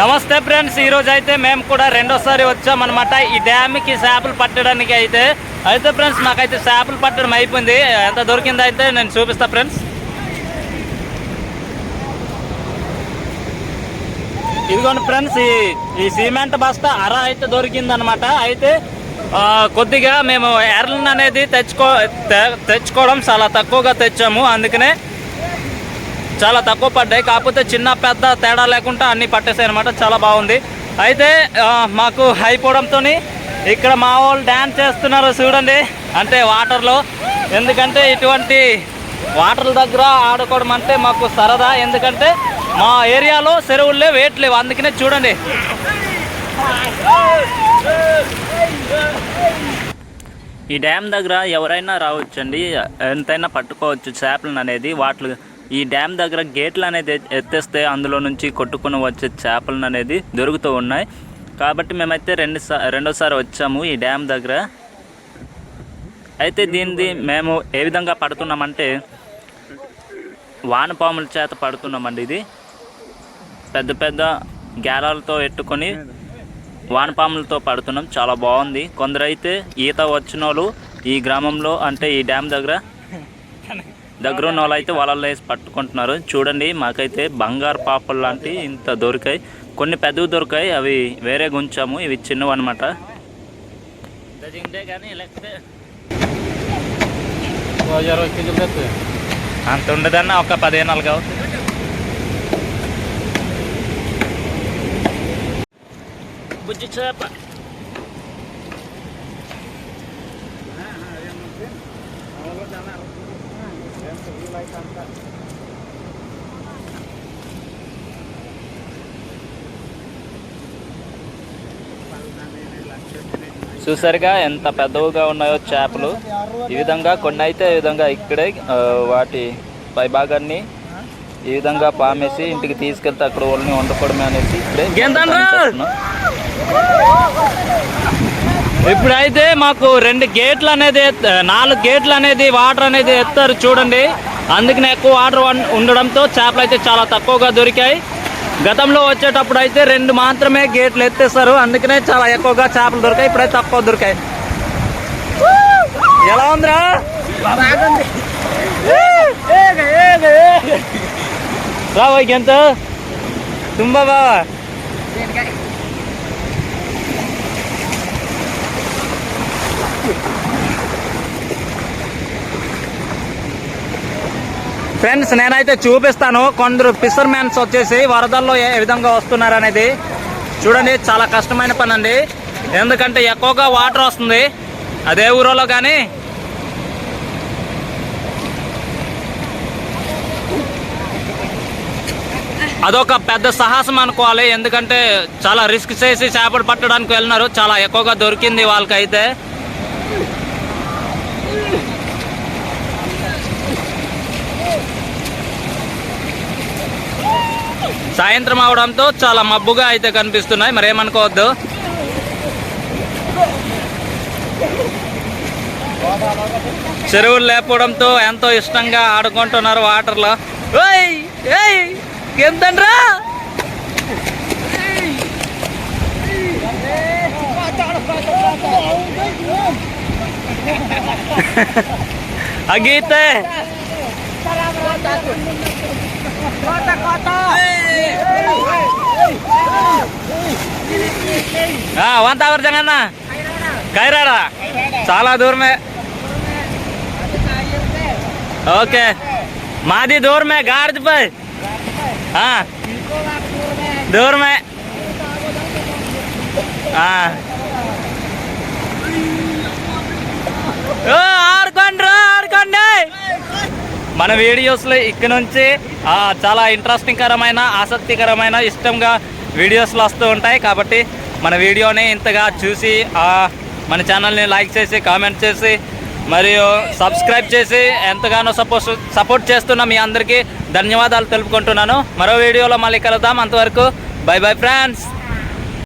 నమస్తే ఫ్రెండ్స్ ఈ రోజు అయితే మేము కూడా రెండోసారి వచ్చామన్నమాట. ఈ డ్యామ్కి చేపలు పట్టడానికి అయితే. అయితే ఫ్రెండ్స్ మాకైతే చేపలు పట్టడం అయిపోయింది. ఎంత దొరికింది అయితే నేను చూపిస్తా ఫ్రెండ్స్. ఇదిగోండి ఫ్రెండ్స్ ఈ ఈ సిమెంట్ బస్తా అర అయితే దొరికిందనమాట అయితే కొద్దిగా మేము ఎర్లన్ అనేది తెచ్చుకో తె- తెచ్చుకోవడం చాలా తక్కువగా తెచ్చాము. అందుకనే చాలా తక్కువ పడ్డాయి. కాకపోతే చిన్న పెద్ద తేడా లేకుండా అన్నీ పట్టేసాయి అనమాట చాలా బాగుంది. అయితే మాకు అయిపోవడంతో ఇక్కడ మా వాళ్ళు డ్యాన్స్ చేస్తున్నారు చూడండి. అంటే వాటర్లో ఎందుకంటే ఇటువంటి వాటర్ దగ్గర ఆడుకోవడం అంటే మాకు సరదా. ఎందుకంటే మా ఏరియాలో చెరువుల్లో వేయట్లేవు అందుకనే చూడండి. ఈ డ్యామ్ దగ్గర ఎవరైనా రావచ్చండి? ఎంతైనా పట్టుకోవచ్చు చేపలను అనేది. వాటి ఈ డ్యామ్ దగ్గర గేట్లు అనేది ఎత్తేస్తే అందులో నుంచి కొట్టుకుని వచ్చే చేపలను అనేది దొరుకుతూ ఉన్నాయి. కాబట్టి మేమైతే రెండు రెండోసారి వచ్చాము ఈ డ్యామ్ దగ్గర. అయితే దీనిది మేము ఏ విధంగా పడుతున్నామంటే వానపాముల చేత పడుతున్నామండి ఇది. పెద్ద పెద్ద గ్యాలాలతో ఎట్టుకొని వానపాములతో పడుతున్నాం. చాలా బాగుంది. కొందరైతే ఈత వచ్చిన వాళ్ళు ఈ గ్రామంలో అంటే ఈ డ్యామ్ దగ్గర దగ్గర ఉన్న వాళ్ళు అయితే వాళ్ళల్లో వేసి పట్టుకుంటున్నారు. చూడండి మాకైతే బంగారు పాపలు లాంటి ఇంత దొరికాయి. కొన్ని పెద్దవి దొరికాయి అవి వేరే గుంచాము. ఇవి చిన్నవి అనమాట అంత ఉండదన్న ఒక పదిహేను నాలుగు అవుతుంది బుజ్జి చేప. చూసారుగా ఎంత పెద్దవిగా ఉన్నాయో చేపలు. ఈ విధంగా కొన్ని అయితే ఈ విధంగా ఇక్కడే వాటి పై భాగాన్ని ఈ విధంగా పామేసి ఇంటికి తీసుకెళ్తే అక్కడ వాళ్ళని వండుకోవడమే అనేసి ఇక్కడే. ఇప్పుడైతే మాకు రెండు గేట్లు అనేది నాలుగు గేట్లు అనేది వాటర్ అనేది ఎత్తారు చూడండి. అందుకనే ఎక్కువ వాటర్ ఉండడంతో చేపలు అయితే చాలా తక్కువగా దొరికాయి. గతంలో వచ్చేటప్పుడు అయితే రెండు మాత్రమే గేట్లు ఎత్తేస్తారు అందుకనే చాలా ఎక్కువగా చేపలు దొరికాయి. ఇప్పుడైతే తక్కువ దొరికాయి. ఎలా ఉందిరా? రావా ఎంత తుంబా బావా. ఫ్రెండ్స్ నేనైతే చూపిస్తాను. కొందరు ఫిషర్ మ్యాన్స్ వచ్చేసి వరదల్లో ఏ విధంగా వస్తున్నారు అనేది చూడండి చాలా కష్టమైన పని అండి ఎందుకంటే ఎక్కువగా వాటర్ వస్తుంది. అదే ఊరోలో కానీ. అదొక పెద్ద సాహసం అనుకోవాలి. ఎందుకంటే చాలా రిస్క్ చేసి చేపలు పట్టడానికి వెళ్ళినారు. చాలా ఎక్కువగా దొరికింది వాళ్ళకైతే. సాయంత్రం అవడంతో చాలా మబ్బుగా అయితే కనిపిస్తున్నాయి. మరి ఏమనుకోవద్దు చెరువులు లేకపోవడంతో ఎంతో ఇష్టంగా ఆడుకుంటున్నారు వాటర్లో. ఓయ్ ఏయ్ ఎంతండ్రా అగీతే వన్ అవర్ జంగన్న కైరాడా చాలా దూరమే ఓకే మాది దూరమే గాడిదిపై దూరమే మన వీడియోస్లో ఇక్కడ నుంచి చాలా ఇంట్రెస్టింగ్కరమైన ఆసక్తికరమైన ఇష్టంగా వీడియోస్లు వస్తూ ఉంటాయి. కాబట్టి మన వీడియోని ఇంతగా చూసి మన ఛానల్ని లైక్ చేసి కామెంట్ చేసి మరియు సబ్స్క్రైబ్ చేసి ఎంతగానో సపోర్ట్ సపోర్ట్ చేస్తున్న మీ అందరికీ ధన్యవాదాలు తెలుపుకుంటున్నాను. మరో వీడియోలో మళ్ళీ కలుద్దాం. అంతవరకు బై బై ఫ్రెండ్స్.